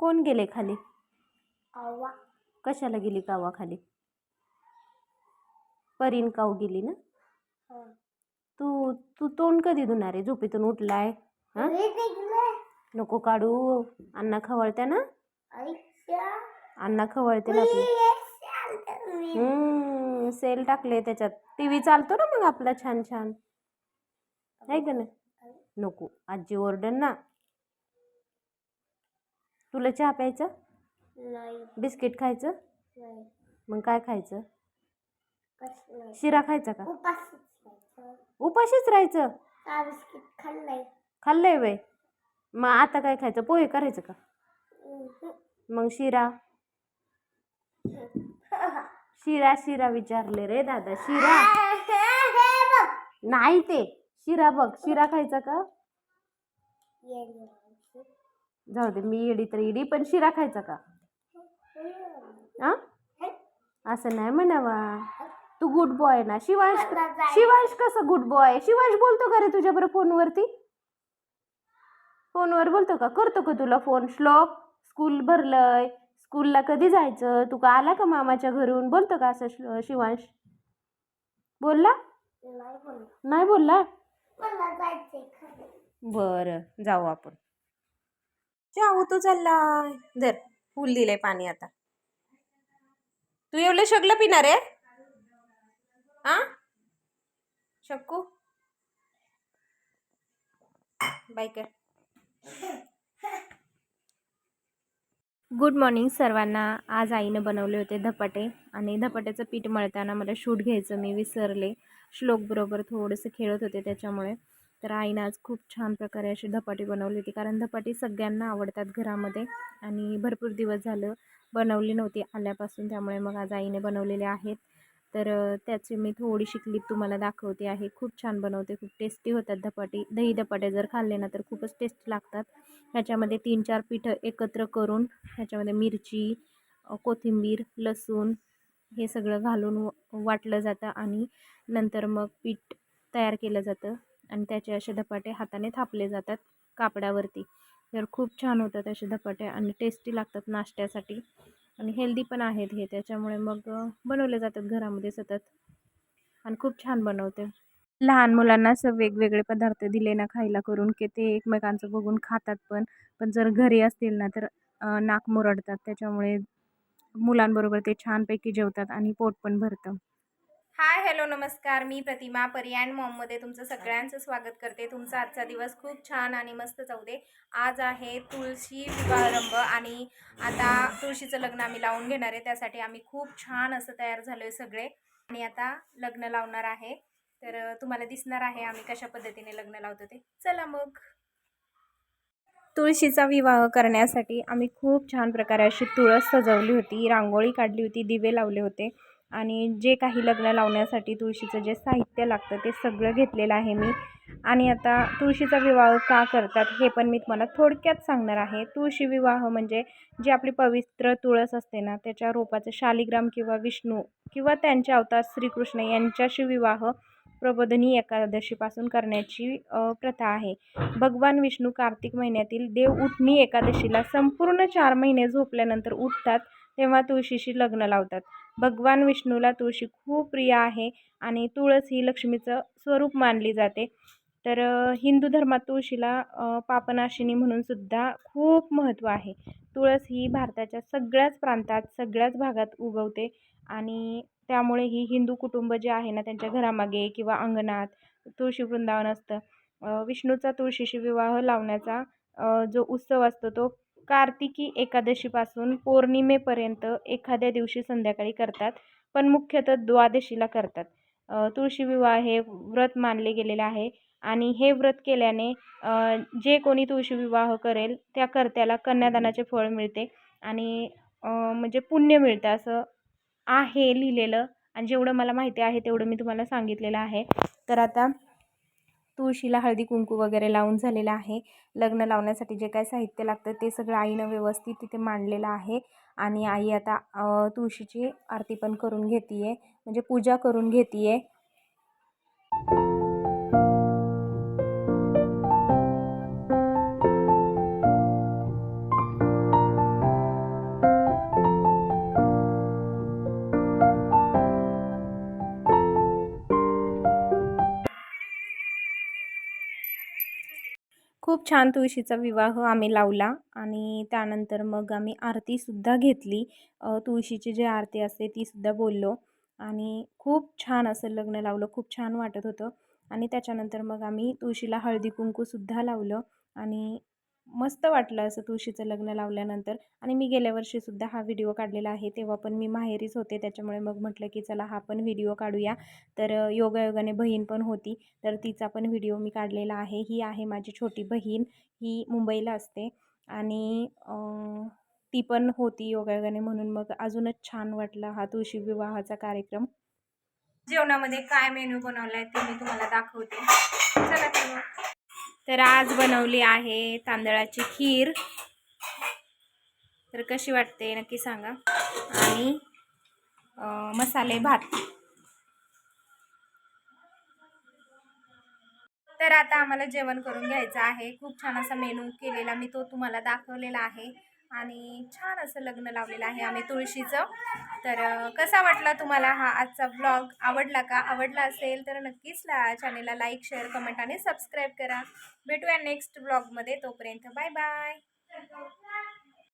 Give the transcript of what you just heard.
कोण गेले खाली? कावा कशाला गेली कावा खाली? परीन काऊ गेली ना? तू तू तोंड कधी धुणार आहे? झोपेतून उठलाय हां? नको काढू. अण्णा खवळत्या ना? अण्णा खवळते ना आपले. सेल टाकले त्याच्यात. टी व्ही चालतो ना मग आपला छान छान. आहे का नाही? नको. आजी ओरडन ना. तुला चहा प्यायचं? नाही. बिस्किट खायचं? नाही. मग काय खायचं? कसं नाही. शिरा खायचा का? उपाशीच राहायचं? चहा बिस्किट खाल्लंय. खाल्लंय वय. मग आता काय खायचं? पोहे करायचं का? मग शिरा. शिरा शिरा विचारले रे दादा. शिरा. नाही ते. शिरा बघ. शिरा खायचा का? जाऊ दे मी इडी तर इडी पण शिरा खायचा का? आ? असं नाही म्हणावा. तू गुड बॉय ना. शिवांश शिवांश कसं गुड बॉय शिवांश बोलतो का रे तुझ्याबरोबर फोनवरती? फोनवर बोलतो का? करतो का तुला फोन? श्लोक स्कूल भरलंय. स्कूलला कधी जायचं? तू का आला का मामाच्या घरून? बोलतो का असं शिवांश? बोलला? नाही बोलला. बरं जाऊ आपण. जाऊ हो तू चाललाय धर फुल दिलंय पाणी आता. तू एवढं सगळं पिणार आहे? हा शक्कू बाय कर. गुड मॉर्निंग सर्वांना. आज आईनं बनवले होते धपाटे आणि धपाट्याचं पीठ मळताना मला शूट घ्यायचं मी विसरले. श्लोकबरोबर थोडंसं खेळत होते त्याच्यामुळे. तर आईनं आज खूप छान प्रकारे अशी धपाटी बनवली होती. कारण धपाटी सगळ्यांना आवडतात घरामध्ये आणि भरपूर दिवस झालं बनवली नव्हती आल्यापासून. त्यामुळे मग आज आईने बनवलेले आहेत. तर त्याची मी थोडीशी क्लिप तुम्हाला दाखवते आहे. खूप छान बनवते खूप टेस्टी होतात धपाटी. दही धपाटे जर खाल्ले ना तर खूपच टेस्टी लागतात. ह्याच्यामध्ये तीन चार पिठं एकत्र करून ह्याच्यामध्ये मिरची कोथिंबीर लसूण हे सगळं घालून व- वाटलं जातं आणि नंतर मग पीठ तयार केलं जातं. आणि त्याचे असे धपाटे हाताने थापले जातात कापडावरती. तर खूप छान होतात असे धपाटे आणि टेस्टी लागतात नाश्त्यासाठी. आणि हेल्दी पण आहेत हे त्याच्यामुळे मग बनवले जातात घरामध्ये सतत. आणि खूप छान बनवते. लहान मुलांना असं वेगवेगळे पदार्थ दिले ना खायला करून की ते एकमेकांचं बघून खातात पण. पण जर घरी असतील ना तर नाक मुरडतात. त्याच्यामुळे मुलांबरोबर ते छानपैकी जेवतात आणि पोट पण भरतं. हाय हॅलो नमस्कार. मी प्रतिमा परियाण मॉममध्ये तुमचं सगळ्यांचं स्वागत करते. तुमचा आजचा दिवस खूप छान आणि मस्त जाऊ दे. आज आहे तुळशी विवाहारंभ आणि आता तुळशीचं लग्न आम्ही लावून घेणार आहे. त्यासाठी आम्ही खूप छान असं तयार झालो आहे सगळे. आणि आता लग्न लावणार आहे. तर तुम्हाला दिसणार आहे आम्ही कशा पद्धतीने लग्न लावतो ते. चला मग. तुळशीचा विवाह करण्यासाठी आम्ही खूप छान प्रकारे अशी तुळस सजवली होती रांगोळी काढली होती दिवे लावले होते. आणि जे काही लग्न लावण्यासाठी तुळशीचं जे साहित्य लागतं ते सगळं घेतलेलं आहे मी. आणि आता तुळशीचा विवाह का करतात हे पण मी तुम्हाला थोडक्यात सांगणार आहे. तुळशी विवाह म्हणजे जी आपली पवित्र तुळस असते ना त्याच्या रोपाचं शालिग्राम किंवा विष्णू किंवा त्यांचे अवतार श्रीकृष्ण यांच्याशी विवाह प्रबोधनी एकादशीपासून करण्याची प्रथा आहे. भगवान विष्णू कार्तिक महिन्यातील देव उठणी एकादशीला संपूर्ण चार महिने झोपल्यानंतर उठतात तेव्हा तुळशीशी लग्न लावतात. भगवान विष्णूला तुळशी खूप प्रिय आहे आणि तुळस ही लक्ष्मीचं स्वरूप मानली जाते. तर हिंदू धर्मात तुळशीला पापनाशिनी म्हणून सुद्धा खूप महत्त्व आहे. तुळस ही भारताच्या सगळ्याच प्रांतात सगळ्याच भागात उगवते आणि त्यामुळे ही हिंदू कुटुंब जे आहे ना त्यांच्या घरामागे किंवा अंगणात तुळशी वृंदावन असतं. विष्णूचा तुळशीशी विवाह लावण्याचा जो उत्सव असतो तो कार्तिकी एकादशीपासून पौर्णिमेपर्यंत एखाद्या दिवशी संध्याकाळी करतात पण मुख्यतः द्वादशीला करतात. तुळशी विवाह हे व्रत मानले गेलेले आहे आणि हे व्रत केल्याने जे कोणी तुळशी विवाह करेल त्या कर्त्याला कन्यादानाचे फळ मिळते आणि म्हणजे पुण्य मिळतं असं आहे लिहिलेलं आणि जेवढं मला माहिती आहे तेवढं मी तुम्हाला सांगितलेलं आहे. तर आता तुळशीला हळदी कुंकू वगैरे लावून झालेलं आहे. लग्न लावण्यासाठी जे काय साहित्य लागतं ते सगळं आईनं व्यवस्थित तिथे मांडलेलं आहे. आणि आई आता तुळशीची आरती पण करून घेते आहे म्हणजे पूजा करून घेते आहे खूप छान तुळशीचा विवाह आम्ही लावला आणि त्यानंतर मग आम्ही आरतीसुद्धा घेतली. तुळशीची जी आरती असते तीसुद्धा बोललो आणि खूप छान असं लग्न लावलं खूप छान वाटत होतं आणि त्याच्यानंतर मग आम्ही तुळशीला हळदी कुंकूसुद्धा लावलं आणि मस्त वाटलं असं तुळशीचं लग्न लावल्यानंतर. आणि मी गेल्या वर्षीसुद्धा हा व्हिडिओ काढलेला आहे तेव्हा पण मी माहेरीच होते त्याच्यामुळे मग म्हटलं की चला हा पण व्हिडिओ काढूया. तर योगायोगाने बहीण पण होती तर तिचा पण व्हिडिओ मी काढलेला आहे. ही आहे माझी छोटी बहीण ही मुंबईला असते. आणि ती पण होती योगायोगाने म्हणून मग अजूनच छान वाटला हा तुळशी विवाहाचा कार्यक्रम. जेवणामध्ये काय मेन्यू बनवला आहे ते मी तुम्हाला दाखवते. तर आज बनवली आहे तांदळाची खीर. तर कशी वाटते नक्की सांगा. आणि मसाले भात. तर आता आम्हाला जेवण करून घ्यायचं आहे. खूप छान असा मेनू केलेला मी तो तुम्हाला दाखवलेला आहे. आणि छान असं लग्न लावलेलं आहे आम्ही तुळशीचं. तर कसा वाटला तुम्हाला हा आजचा ब्लॉग आवडला का? आवडला असेल तर नक्कीच ला चॅनेलला लाईक शेअर कमेंट आणि सबस्क्राईब करा. भेटूया नेक्स्ट ब्लॉगमध्ये तोपर्यंत बाय बाय